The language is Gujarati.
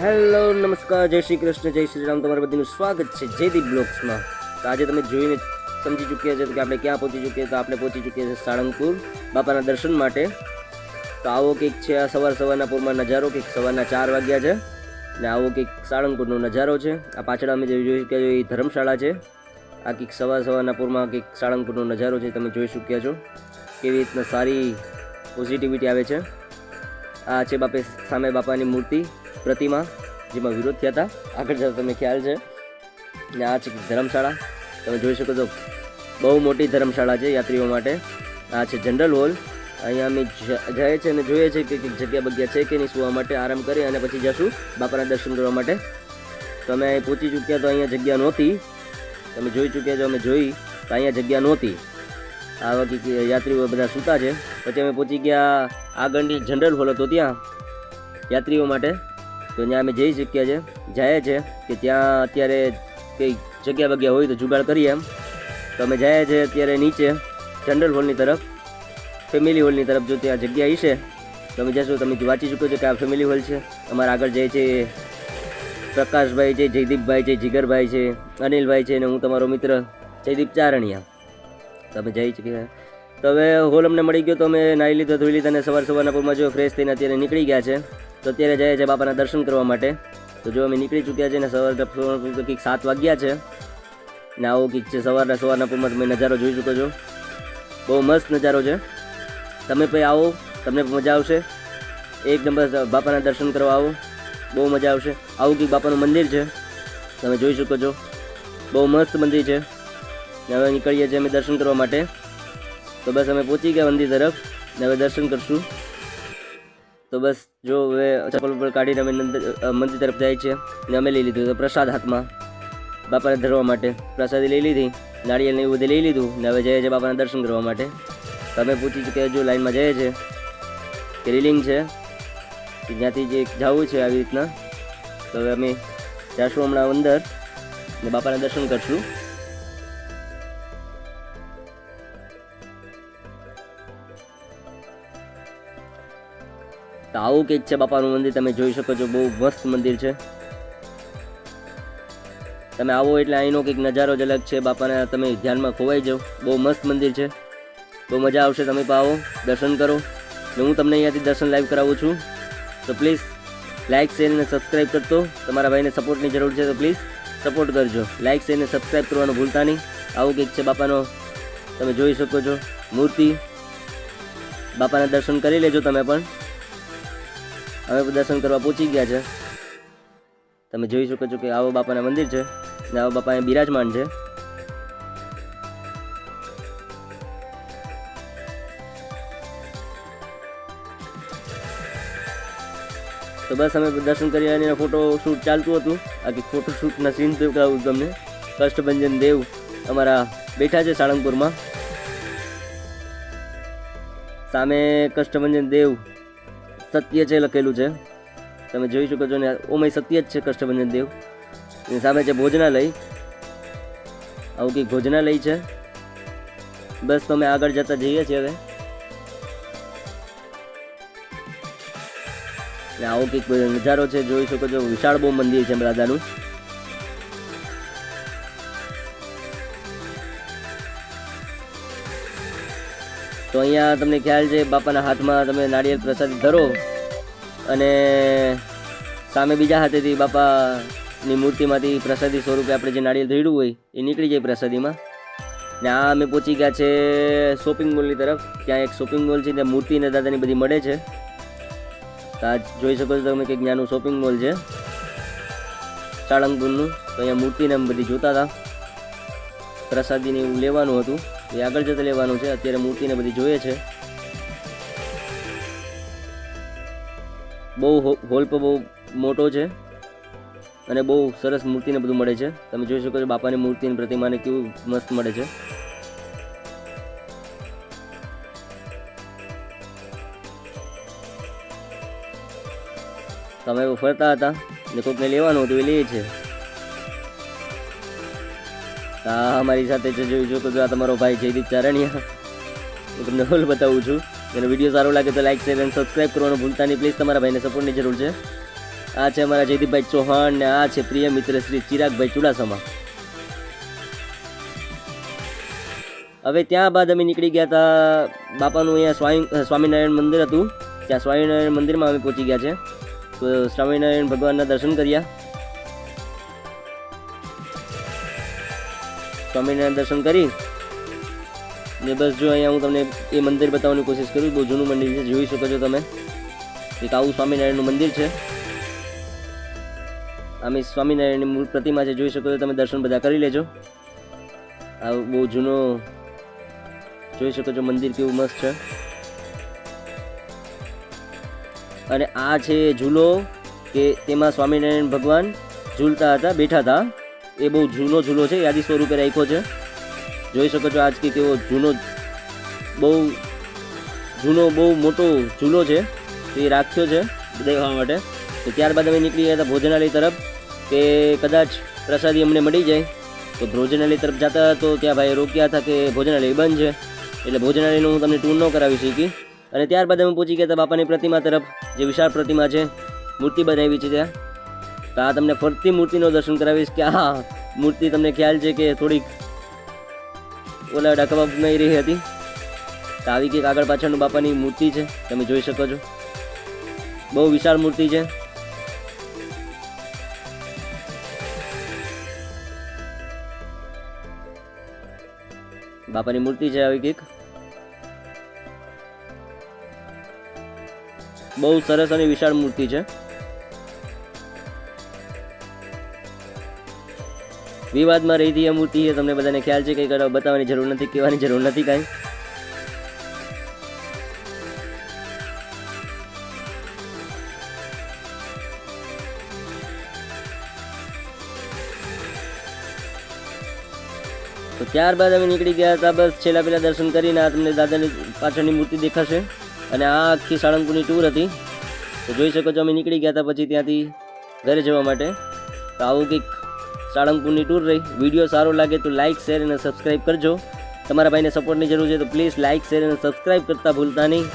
હેલો, નમસ્કાર, જય શ્રી કૃષ્ણ, જય શ્રી રામ. તમારા બધીનું સ્વાગત છે જયદીપ બ્લોગ્સમાં તો આજે તમે જોઈને સમજી ચૂક્યા છે કે આપણે ક્યાં પહોંચી ચૂક્યા તો આપણે પહોંચી ચૂક્યા છે સાળંગપુર બાપાના દર્શન માટે. તો આવો કંઈક છે, આ સવાર સવારના પૂરમાં નજારો કંઈક સવારના ચાર વાગ્યા છે. ને આવો કંઈક સાળંગપુરનો નજારો છે. આ પાછળ અમે જે જોઈ ચૂક્યા એ ધર્મશાળા છે. આ કંઈક સવાર સવારના પૂરમાં કંઈક સાળંગપુરનો નજારો છે, તમે જોઈ ચૂક્યા છો. કેવી રીતના સારી પોઝિટિવિટી આવે છે. આ છે બાપે સામે બાપાની મૂર્તિ, પ્રતિમા, જેમાં વિરોધ થયા હતા. આગળ જતા તમને ખ્યાલ છે. ને આ છે ધર્મશાળા. તમે જોઈ શકો છો, બહુ મોટી ધર્મશાળા છે યાત્રીઓ માટે. આ છે જનરલ હોલ. અહીંયા અમે જાય છે અને જોઈએ છે કે જગ્યા બગ્યા છે કે નહીં, સુવા માટે આરામ કરી અને પછી જશું બાપાના દર્શન કરવા માટે. તો અમે અહીં પહોંચી ચૂક્યા તો અહીંયા જગ્યા નહોતી. તમે જોઈ ચૂક્યા છો, અમે જોઈ, તો અહીંયા જગ્યા નહોતી. આ વખતે યાત્રીઓ બધા સૂતા છે, પછી અમે પહોંચી ગયા આગળની જનરલ હોલ હતો ત્યાં, યાત્રીઓ માટે. તો ત્યાં અમે જઈ શક્યા છે, જાય છે કે ત્યાં અત્યારે કંઈ જગ્યા બગ્યા હોય તો જુગાડ કરીએ એમ. તો અમે જાય છે અત્યારે નીચે જનરલ હોલની તરફ ફેમિલી હોલની તરફ જો ત્યાં જગ્યા હશે, તો અમે જશો તમે વાંચી ચૂકો છો કે આ ફેમિલી હોલ છે. અમારા આગળ જાય છે પ્રકાશભાઈ છે, જયદીપભાઈ છે, જીગરભાઈ છે, અનિલભાઈ છે અને હું તમારો મિત્ર જયદીપ ચારણિયા. તમે જઈ ચૂક્યા તો હવે હોલ અમને મળી ગયો, તો અમે નાહી લીધો, ધોઈ લીધા અને સવાર સવારના પૂરમાં જો ફ્રેશ થઈને અત્યારે નીકળી ગયા છે, તો અત્યારે જાય છે બાપાના દર્શન કરવા માટે. તો જો અમે નીકળી ચૂક્યા છે ને સવારના કંઈક સાત વાગ્યા છે, ને આવો કંઈક છે સવારના સવારના પૂરમાં તમે નજારો જોઈ શકો છો. બહુ મસ્ત નજારો છે. તમે પછી આવો, તમને મજા આવશે. એક નંબર બાપાના દર્શન કરવા આવો, બહુ મજા આવશે. આવું કંઈક બાપાનું મંદિર છે, તમે જોઈ શકો છો. બહુ મસ્ત મંદિર છે. ને હવે નીકળીએ છીએ અમે દર્શન કરવા માટે. તો બસ અમે પહોંચી ગયા મંદિર તરફ ને હવે દર્શન કરશું. તો બસ જો હવે ચપ્પલ ઉપર કાઢીને અમે મંદિર તરફ જાય છે ને અમે લઈ લીધું તો પ્રસાદ હાથમાં બાપાને ધરવા માટે. પ્રસાદી લઈ લીધી, નાળિયેર એવું બધું લઈ લીધું ને હવે જઈએ છે બાપાના દર્શન કરવા માટે. અમે પૂછી કે જો લાઈનમાં જઈએ છે, કે રીલિંગ છે જ્યાંથી જે જવું છે આવી રીતના. તો હવે અમે જાશું હમણાં અંદર ને બાપાના દર્શન કરશું. તો આવું કંઈક છે બાપાનું મંદિર, તમે જોઈ શકો છો, બહુ મસ્ત મંદિર છે. તમે આવો એટલે અહીંનો કંઈક નજારો જ અલગ છે, બાપાના તમે ધ્યાનમાં ખોવાઈ જાઓ. બહુ મસ્ત મંદિર છે. બહુ મજા આવશે તમે પણ આવો, દર્શન કરો. ને હું તમને અહીંયાથી દર્શન લાઈવ કરાવું છું. તો પ્લીઝ લાઇક શેર અને સબસ્ક્રાઈબ કરતો. તમારા ભાઈને સપોર્ટની જરૂર છે તો પ્લીઝ સપોર્ટ કરજો. લાઇક શેર અને સબસ્ક્રાઈબ કરવાનું ભૂલતા નહીં. આવું કંઈક છે બાપાનો, તમે જોઈ શકો છો, મૂર્તિ. બાપાના દર્શન કરી લેજો તમે પણ. પણ દર્શન કરવા પહોંચી ગયા છે. તમે જોઈ શકો છો કે આવો બાપાના મંદિર છે ને આવો બાપા અહીંયા બિરાજમાન છે. તો બસ અમે દર્શન કરી અને ફોટો શૂટ ચાલતું હતું. આખી ફોટો શૂટના સીન દેખાડું તમને. કષ્ટભંજન દેવ અમારા બેઠા છે સાળંગપુરમાં. સામે કષ્ટભંજન દેવ સત્ય છે લખેલું છે. તમે જોઈ શકો છો ને ઓમય સત્ય જ છે, કષ્ટભંજન દેવ. એની સામે છે ભોજનાલય. આવું કંઈક ભોજનાલય છે. બસ તમે આગળ જતા જઈએ છીએ હવે. આવો કંઈક નજારો છે, જોઈ શકો છો. વિશાળ બહુ મંદિર છે દાદાનું તો અહીંયા તમને ખ્યાલ છે, બાપાના હાથમાં તમે નાળિયેર પ્રસાદી ધરો અને સામે બીજા હાથેથી બાપાની મૂર્તિમાંથી પ્રસાદી સ્વરૂપે આપણે જે નાળિયેર ધર્યું હોય, એ નીકળી જાય પ્રસાદીમાં. ને આ અમે પહોંચી ગયા છે શોપિંગ મોલની તરફ. ત્યાં એક શોપિંગ મોલ છે, ત્યાં મૂર્તિ અને દાદાની બધી મળે છે. તો આ જોઈ શકો છો તમે કંઈક જ્ઞાનનું શોપિંગ મોલ છે. સાળંગપુરનું તો અહીંયા મૂર્તિને બધી જોતા હતા. પ્રસાદીને એવું લેવાનું હતું. એ આગળ જતા લેવાનું છે. અત્યારે મૂર્તિને બધી જોઈએ છે. બહુ હોલ્પ બહુ મોટો છે અને બહુ સરસ મૂર્તિને બધું મળે છે. તમે જોઈ શકો છો બાપાની મૂર્તિની પ્રતિમાને કેવું મસ્ત મળે છે. તમે ફરતા હતા ને કોઈકને લેવાનું હતું એ લે છે. હા અમારી સાથે જોયું જોઈ શકો છો આ તમારો ભાઈ જયદીપ ચારણિયા, હું તમને હોલ બતાવું છું. અને વીડિયો સારો લાગે તો લાઈક શેર અને સબસ્ક્રાઈબ કરવાનું ભૂલતા નહીં. પ્લીઝ તમારા ભાઈને સપોર્ટની જરૂર છે. આ છે અમારા જયદીપભાઈ ચૌહાણ ને આ છે પ્રિય મિત્ર શ્રી ચિરાગભાઈ ચુડાસમા. હવે ત્યાં બાદ અમે નીકળી ગયા હતા બાપાનું અહીંયા સ્વામી સ્વામિનારાયણ મંદિર હતું. ત્યાં સ્વામિનારાયણ મંદિરમાં અમે પહોંચી ગયા છે. તો સ્વામિનારાયણ ભગવાનના દર્શન કર્યા. સ્વામિનારાયણ દર્શન કરી ને બસ જો અહીંયા હું તમને એ મંદિર બતાવવાની કોશિશ કરું બહુ જૂનું મંદિર છે, જોઈ શકો છો તમે. એક આવું સ્વામિનારાયણનું મંદિર છે. આમે સ્વામિનારાયણની મૂળ પ્રતિમા છે, જોઈ શકો છો તમે, દર્શન બધા કરી લેજો. આ બહુ જૂનો, જોઈ શકો છો મંદિર કેવું મસ્ત છે. અને આ છે ઝૂલો કે તેમાં સ્વામિનારાયણ ભગવાન ઝૂલતા હતા, બેઠા હતા. એ બહુ જૂનો ઝૂલો છે, યાદી સ્વરૂપે રાખ્યો છે. જોઈ શકો છો આજ કે કેવો જૂનો બહુ જૂનો, બહુ મોટો ઝૂલો છે, તો રાખ્યો છે દેખવા માટે. તો ત્યારબાદ અમે નીકળી ગયા હતા ભોજનાલય તરફ, કે કદાચ પ્રસાદી અમને મળી જાય. તો ભોજનાલય તરફ જતા તો ત્યાં ભાઈ રોક્યા હતા કે ભોજનાલય બંધ છે, એટલે ભોજનાલયનું હું તમને ટૂર ન કરાવી શકી. અને ત્યારબાદ અમે પહોંચી ગયા હતા બાપાની પ્રતિમા તરફ, જે વિશાળ પ્રતિમા છે, મૂર્તિ બનાવી છે ત્યાં. તો આ તમને ફરતી મૂર્તિનો દર્શન કરાવીશ કે આ મૂર્તિ તમને ખ્યાલ છે કે થોડીક ઓલા ડકવા નહીં રહી હતી. તો આવી કંઈક આગળ પાછળનું બાપાની મૂર્તિ છે, તમે જોઈ શકો છો. બહુ વિશાળ મૂર્તિ છે. બાપાની મૂર્તિ છે આવી કંઈક. બહુ સરસ અને વિશાળ મૂર્તિ છે. વિવાદમાં રહી હતી આ મૂર્તિ એ તમને બધાને ખ્યાલ છે કંઈ બતાવવાની જરૂર નથી, કહેવાની જરૂર નથી કાંઈ. તો ત્યારબાદ અમે નીકળી ગયા હતા, બસ છેલ્લા પેલા દર્શન કરીને આ તમને દાદાની પાછળની મૂર્તિ દેખાશે. અને આ આખી સાળંગપુરની ટૂર હતી. તો જોઈ શકો છો અમે નીકળી ગયા હતા પછી ત્યાંથી ઘરે જવા માટે. તો આવું કંઈક સાળંગપુરની ટૂર રહી. વીડિયો સારો લાગે તો લાઇક શેર અને સબસ્ક્રાઈબ કરજો. તમારા ભાઈને સપોર્ટની જરૂર છે તો પ્લીઝ લાઇક શેર અને સબસ્ક્રાઈબ કરતા ભૂલતા નહીં.